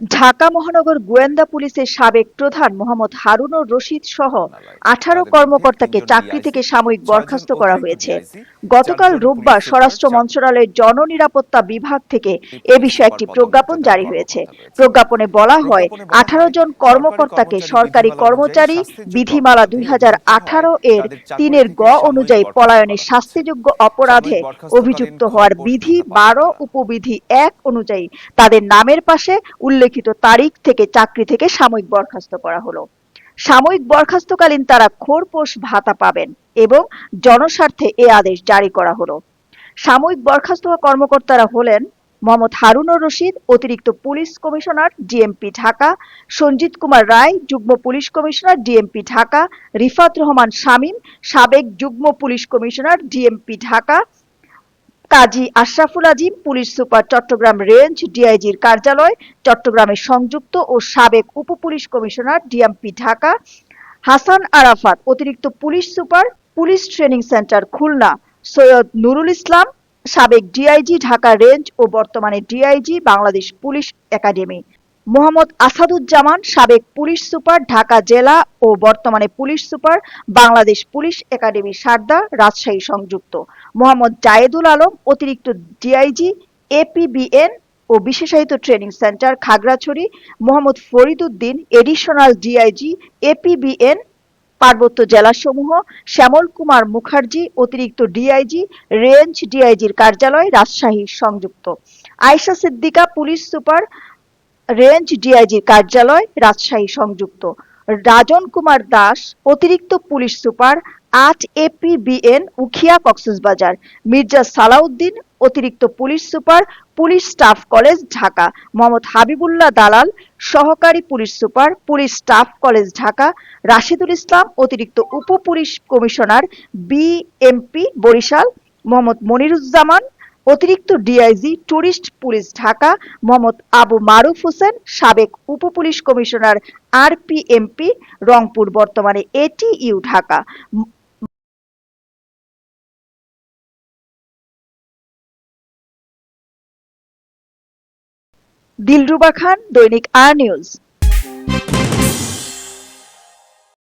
ঢাকা মহানগর গোয়েন্দা পুলিশের সাবেক প্রধান মোহাম্মদ হারুনুর রশিদ সহ আঠারো কর্মকর্তাকে চাকরি থেকে সাময়িক বরখাস্ত করা হয়েছে। গতকাল রোববার স্বরাষ্ট্র মন্ত্রণালয়ের জননিরাপত্তা বিভাগ থেকে এ বিষয়ে একটি প্রজ্ঞাপন জারি হয়েছে। প্রজ্ঞাপনে বলা হয়, আঠারো জন কর্মকর্তাকে সরকারি কর্মচারী বিধিমালা দুই হাজার আঠারো এর তিনের গ অনুযায়ী পলায়নের শাস্তিযোগ্য অপরাধে অভিযুক্ত হওয়ার বিধি বারো, উপবিধি এক অনুযায়ী তাদের নামের পাশে উল্লেখিত তারিখ থেকে চাকরি থেকে সাময়িক বরখাস্ত করা হলো। সাময়িক বরখাস্তকালীন তারা খোরপোশ ভাতা পাবেন এবং জনস্বার্থে এ আদেশ জারি করা হলো। সাময়িক বরখাস্ত কর্মকর্তারা হলেন মোহাম্মদ হারুনুর রশিদ, অতিরিক্ত police commissioner DMP Dhaka, Sanjit Kumar Roy, যুগ্ম police commissioner DMP Dhaka, Rifat Rahman Shamim, সাবেক যুগ্ম police commissioner DMP Dhaka Kazi Ashraful Azim, police super Chattogram range, ডিআইজির কার্যালয় চট্টগ্রামের সংযুক্ত ও সাবেক উপ police commissioner, DMP Dhaka, Hasan Arafat, অতিরিক্ত police super, police training centre Khulna, Syed Nurul Islam, সাবেক ডিআইজি ঢাকা রেঞ্জ ও বর্তমানে DIG Bangladesh police academy. Mohammad Asaduzzaman সাবেক পুলিশ সুপার ঢাকা জেলা ও বর্তমানে police super Bangladesh police academy Sarda Rajshahi সংযুক্ত। মোহাম্মদ জায়েদুল আলম অতিরিক্ত ডিআইজি, এপিবিএন ও বিশেষায়িত training centre Khagrachari, Mohammad Farid Uddin additional DIG, APBN পার্বত্য জেলাসমূহ, শ্যামল কুমার মুখার্জি অতিরিক্ত ডিআইজি, রেঞ্জ ডিআইজির কার্যালয় রাজশাহী সংযুক্ত। Ayesha Siddika police super range ডিআইজির কার্যালয় রাজশাহী সংযুক্ত। রাজন কুমার দাস, অতিরিক্ত পুলিশ সুপার, আট এপিবিএন উখিয়া কক্সবাজার। মির্জা সালাউদ্দিন, অতিরিক্ত police super, police staff college Dhaka. Mohammad Habibullah Dalal, সহকারী police super, police staff college Dhaka. Rashidul Islam, অতিরিক্ত উপ police commissioner BMP Barishal. Mohammad Moniruzzaman অতিরিক্ত DIG tourist police Dhaka, Mohammad Abu Maruf Hossain, সাবেক উপ police commissioner RPMP Rangpur, বর্তমানে ATU Dhaka. Dilruba খান, দৈনিক আর news